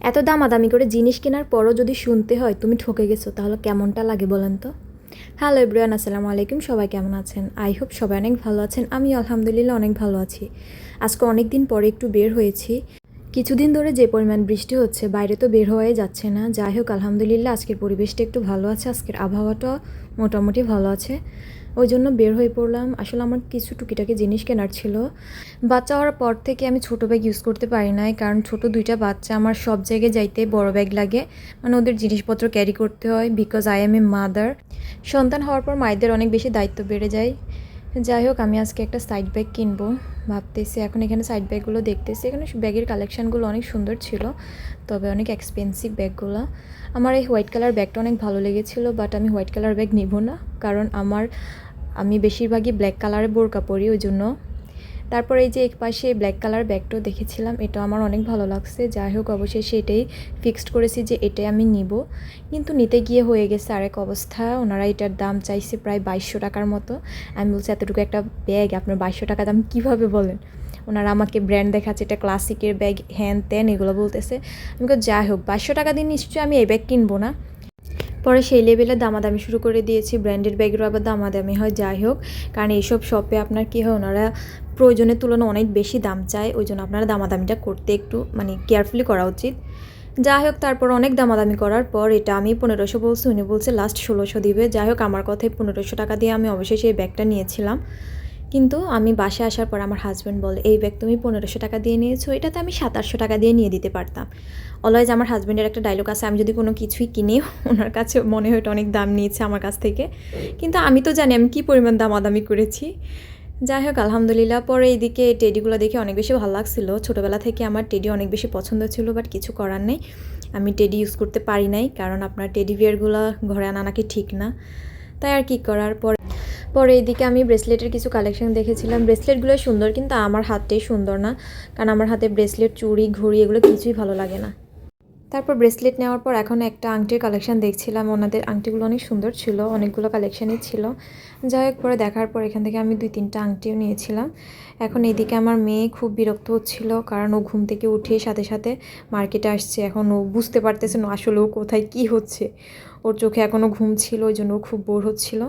এত দামাদামি করে জিনিস কেনার পরও যদি শুনতে হয় তুমি ঠকে গেছো, তাহলে কেমনটা লাগে বলেন তো? হ্যালো এভরিওয়ান আসসালামু আলাইকুম, সবাই কেমন আছেন? আই হোপ সবাই অনেক ভালো আছেন আমি আলহামদুলিল্লাহ অনেক ভালো আছি। আজকে অনেক দিন পরে একটু বের হয়েছি। কিছুদিন ধরে যে পরিমাণ বৃষ্টি হচ্ছে, বাইরে তো বের হওয়াই যাচ্ছে না। যাই হোক, আলহামদুলিল্লাহ আজকের পরিবেশটা একটু ভালো আছে, আজকের আবহাওয়াটা মোটামুটি ভালো আছে। ওই জন্য বের হয়ে পড়লাম। আসলে আমার কিছু টুকিটাকি জিনিস কেনার ছিল। বাচ্চা হওয়ার পর থেকে আমি ছোটো ব্যাগ ইউজ করতে পারি নাই, কারণ ছোট দুইটা বাচ্চা আমার সব জায়গায় যাইতে বড় ব্যাগ লাগে। মানে ওদের জিনিসপত্র ক্যারি করতে হয় because I am a mother সন্তান হওয়ার পর মায়েদের অনেক বেশি দায়িত্ব বেড়ে যায়। যাই হোক, আমি আজকে একটা সাইড ব্যাগ কিনবো। ভাবতেছি এখন এখানে সাইড ব্যাগগুলো দেখতেছি। এখানে ব্যাগের কালেকশানগুলো অনেক সুন্দর ছিল, তবে অনেক এক্সপেন্সিভ ব্যাগগুলো আমার এই হোয়াইট কালার ব্যাগটা অনেক ভালো লেগেছিলো বাট আমি হোয়াইট কালার ব্যাগ নিব না, কারণ আমার আমি বেশিরভাগই ব্ল্যাক কালারে বোরকা পরি, ওই জন্য। তারপর এই যে এক পাশে ব্ল্যাক কালার ব্যাগটাও দেখেছিলাম এটা আমার অনেক ভালো লাগছে। যাই হোক অবশ্যই সেটাই ফিক্সড করেছি যে এটাই আমি নিব। কিন্তু নিতে গিয়ে হয়ে গেছে আরেক অবস্থা। ওনারা এটার দাম চাইছে প্রায় বাইশশো টাকার মতো। আমি বলছি, এতটুকু একটা ব্যাগ আপনার বাইশশো টাকা দাম কীভাবে বলেন? ওনারা আমাকে ব্র্যান্ড দেখাচ্ছে, এটা ক্লাসিকের ব্যাগ হ্যান ত্যান এগুলো বলতেছে। আমি যাই হোক, বাইশশো টাকা দিয়ে নিশ্চয়ই আমি এই ব্যাগ কিনবো না। পরে সেই লেভেলে দামাদামি শুরু করে দিয়েছি। ব্র্যান্ডেড ব্যাগেরও আবার দামাদামি হয়, যাই হোক। কারণ এইসব শপে আপনার কী হয়, ওনারা প্রয়োজনের তুলনায় অনেক বেশি দাম চায়, ওই জন্য আপনারা দামাদামিটা করতে একটু মানে কেয়ারফুলি করা উচিত। যাই হোক, তারপর অনেক দামাদামি করার পর এটা আমি পনেরোশো বলছি, উনি বলছে লাস্ট ষোলোশো দিবে। যাই হোক, আমার কথায় পনেরোশো টাকা দিয়ে আমি অবশ্যই সেই ব্যাগটা নিয়েছিলাম। কিন্তু আমি বাসে আসার পর আমার হাজব্যান্ড বলে, এই ব্যাগ তুমি পনেরোশো টাকা দিয়ে নিয়েছো, এটাতে আমি সাতাশশো টাকা দিয়ে নিয়ে দিতে পারতাম। অলওয়েজ আমার হাজব্যান্ডের একটা ডায়লগ আছে, আমি যদি কোনো কিছুই কিনি, ওনার কাছে মনে হয় অনেক দাম নিয়েছে আমার কাছ থেকে। কিন্তু আমি তো জানি আমি কী পরিমাণ দামাদামি করেছি। যাই হোক, আলহামদুলিল্লাহ, পরে এইদিকে এই টেডিগুলো দেখে অনেক বেশি ভালো লাগছিল। ছোটোবেলা থেকে আমার টেডি অনেক বেশি পছন্দ ছিল বাট কিছু করার নেই। আমি টেডি ইউজ করতে পারি নাই, কারণ আপনার টেডি বিয়ারগুলো ঘরে আনা নাকি ঠিক না। তাই আর কি করার, পর পরে এদিকে আমি ব্রেসলেটের কিছু কালেকশন দেখেছিলাম। ব্রেসলেটগুলো সুন্দর, কিন্তু আমার হাতটাই সুন্দর না। কারণ আমার হাতে ব্রেসলেট, চুড়ি, ঘড়ি এগুলো কিছুই ভালো লাগে না। তারপর ব্রেসলেট নেওয়ার পর এখন একটা আংটির কালেকশন দেখছিলাম। ওনাদের আংটিগুলো অনেক সুন্দর ছিল, অনেকগুলো কালেকশানই ছিল। যাই হোক, পরে দেখার পর এখান থেকে আমি দুই তিনটা আংটিও নিয়েছিলাম। এখন এদিকে আমার মেয়ে খুব বিরক্ত হচ্ছিল, কারণ ও ঘুম থেকে উঠে সাথে সাথে মার্কেটে আসছে। এখন ও বুঝতে পারতেছে না আসলে ও কোথায় কি হচ্ছে। ওর চোখে এখনও ঘুম ছিল, ওই জন্য ও খুব বোর হচ্ছিল।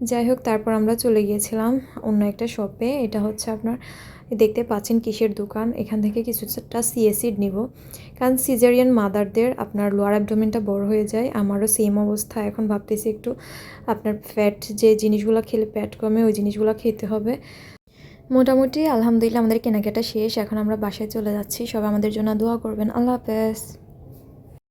যাই হোক, তারপর আমরা চলে গিয়েছিলাম অন্য একটা শপে এটা হচ্ছে আপনার দেখতে পাচ্ছেন কিসের দোকান? এখান থেকে কিছু কিছুটা সিএসিড নিব। কারণ সিজারিয়ান মাদারদের আপনার লোয়ার অ্যাবডোমেনটা বড় হয়ে যায়। আমারও সেম অবস্থা। এখন ভাবতেছি একটু আপনার ফ্যাট যে জিনিসগুলো খেলে ফ্যাট কমে, ওই জিনিসগুলো খেতে হবে। মোটামুটি আলহামদুলিল্লাহ আমাদের কেনাকাটা শেষ। এখন আমরা বাসায় চলে যাচ্ছি। সবাই আমাদের জন্য দোয়া করবেন। আল্লাহ হাফেজ।